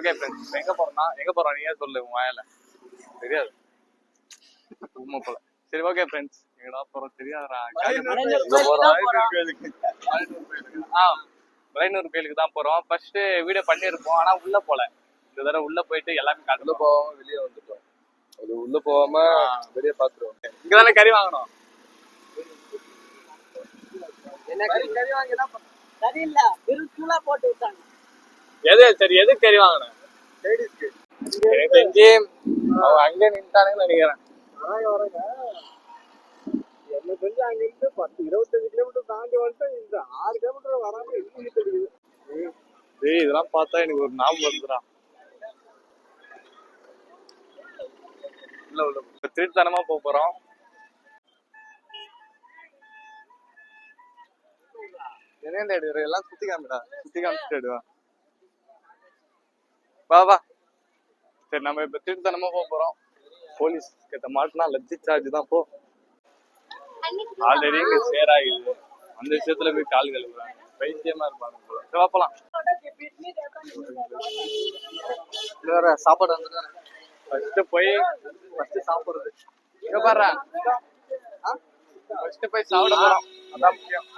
Okay friends எங்க போறோம்னா எங்க போறோம்? நீங்க சொல்லு உன் வாயில. தெரியாது. உண்மை போல. சரி ஓகே ஃப்ரெண்ட்ஸ் எங்கடா போறோம்? தெரியாதுடா. ஆ விளைநூர் கோயிலுக்கு தான் போறோம். ஃபர்ஸ்ட் வீடியோ பண்ணியிருப்போம் ஆனா உள்ள போல. இந்த தடவை உள்ள போயிட்டு எல்லாமே உள்ள காட்டணும் போகாம வெளியே வந்துட்டோம். அது உள்ள போகாம வெளியே பாத்துருவோம். இங்க தானே கறி வாங்கணும்? சரியில்ல வெறும் தூளா போட்டு விட்டாங்க. எது சரி எது கறி வாங்கணும் எனக்கு தெரிஞ்சு அவன் அங்கே நின்ட்டானுங்கன்னு நினைக்கிறேன். என்ன தெரிஞ்சு அங்க இருந்து பத்து இருபத்தஞ்சு கிலோமீட்டர் தாண்டி வந்துட்டு இந்த ஆறு கிலோமீட்டர் வராம இன்னும் தெரியுது? டேய் இதெல்லாம் பார்த்தா எனக்கு ஒரு ஞாபகம் வருதுடா இல்ல இப்ப திருத்தனமா போக போறோம். என்ன எல்லாம் சுத்தி காமிடா. சுத்தி காமிச்சிட்டு வா வா. சரி நம்ம இப்ப திருத்தனமா போக போறோம். போலீஸ் கிட்ட மாட்டினா லட்சி சார்ஜ் தான் போ. ஆல்ரெடி இங்க சேர் ஆகுது அந்த விஷயத்துல போய் கால் கழுவுறாங்க பைத்தியமா இருப்பாங்க போல. சரி, வேற சாப்பாடு வந்து ஃபர்ஸ்ட் போய் ஃபர்ஸ்ட் சாப்பிடுறது. இங்க பாரு. ஃபர்ஸ்ட் போய் சாப்பிட போறோம். அதான் முக்கியம்.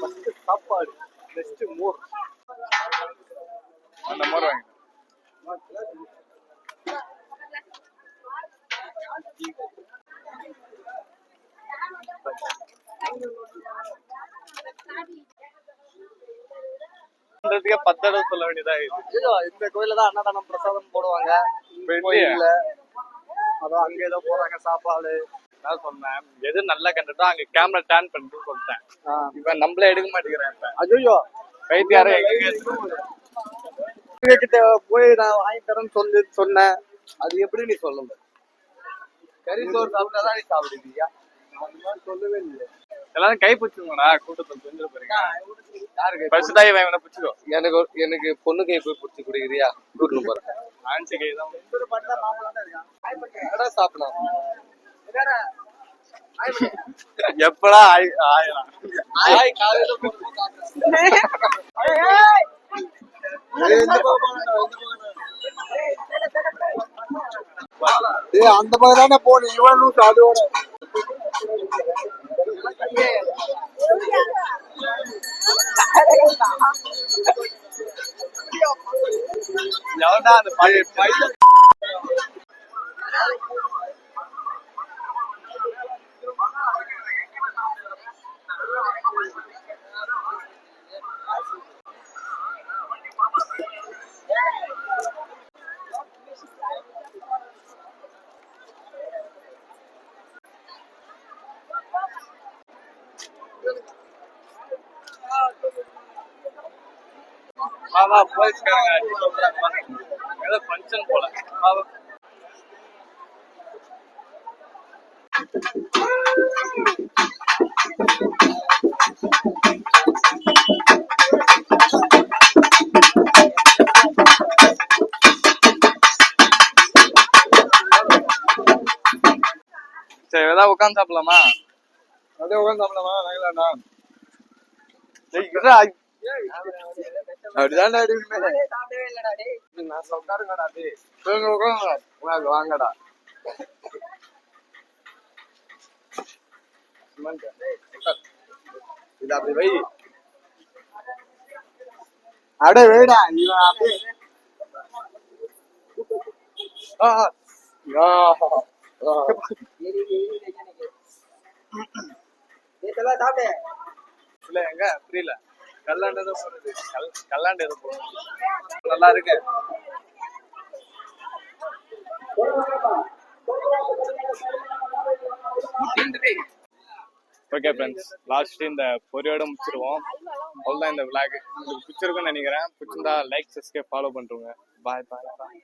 ஃபர்ஸ்ட் சாப்பாடு. நெக்ஸ்ட் மோர். அந்த மோர் வாங்க பண்றதுக்கே பத்து தடவை சொல்ல வேண்டியதா இருக்கு இந்த கோயில தான் அன்னதானம் பிரசாதம் போடுவாங்க. கோயில்ல அதான் அங்க ஏதோ போறாங்க சாப்பாடு. நான் சொன்னேன். எது நல்ல கண்டதோ அங்க கேமரா டர்ன் பண்ணிட்டு சொல்லிட்டேன். இவன் நம்மளே எடுக்க மாட்டேங்கிறான் இப்ப. ஐயோ கைத்தியாரம் எங்க கிட்ட போய் நான் வாங்கி தரேன்னு சொல்லி சொன்னேன். அது எப்படி நீ சொல்ல முடியும் கறி சோறு சாப்பிட்டாதான் நீ மாதிரி சொல்லவே இல்லை. எல்லாரும் கை பிடிச்சுங்கடா கூட்டத்தில் தெரிஞ்சு போறீங்க தான் இவன் இவனை பிடிச்சிக்கோ. எனக்கு எனக்கு பொண்ணு கை போய் பிடிச்சி குடிக்கிறியா? கூட்டின்னு போறேன். ஆன்சி கை தான். சாப்பிடலாம் எப்படா ஆய் ஆயிரம் ஆய் காலையில ஏ அந்த பக்கம் தானே போகணும் இவனும் அதோட எவன்டா அந்த பையன்? வா போலீஸ்காரங்க அடிச்சு சொல்றாங்க வா. ஏதோ ஃபங்க்ஷன் போல சரி ஏதாவது உட்காந்து சாப்பிடலாமா அதே உட்காந்து சாப்பிடலாமா வாங்கலாம்டா டேய், இருடா. அப்படிதான் அடிக்கணுமே சாப்பிடவே இல்லடா டேய். நான் உட்காருங்கடா வாங்க உட்காருங்க வாங்க வாங்கடா இது அப்படி வை. அட வேடா இவன் அப்படியே. ஆ ஆ. ஆ ஆ. நேத்தெல்லாம் சாப்பிட்டே இல்ல எங்க? புரியல. கல்லாண்டு தான் போறது கல் கல்லாண்டு எதோ போறது நல்லா இருக்கு. ஓகே ஃப்ரெண்ட்ஸ் லாஸ்ட் இந்த பொரியோட முடிச்சிருவோம். அவ்வளோதான் இந்த விளாக் உங்களுக்கு பிடிச்சிருக்குன்னு நினைக்கிறேன். பிடிச்சிருந்தா லைக் சப்ஸ்கிரைப் ஃபாலோ பண்ணுறோங்க பாய் பாய் பாய்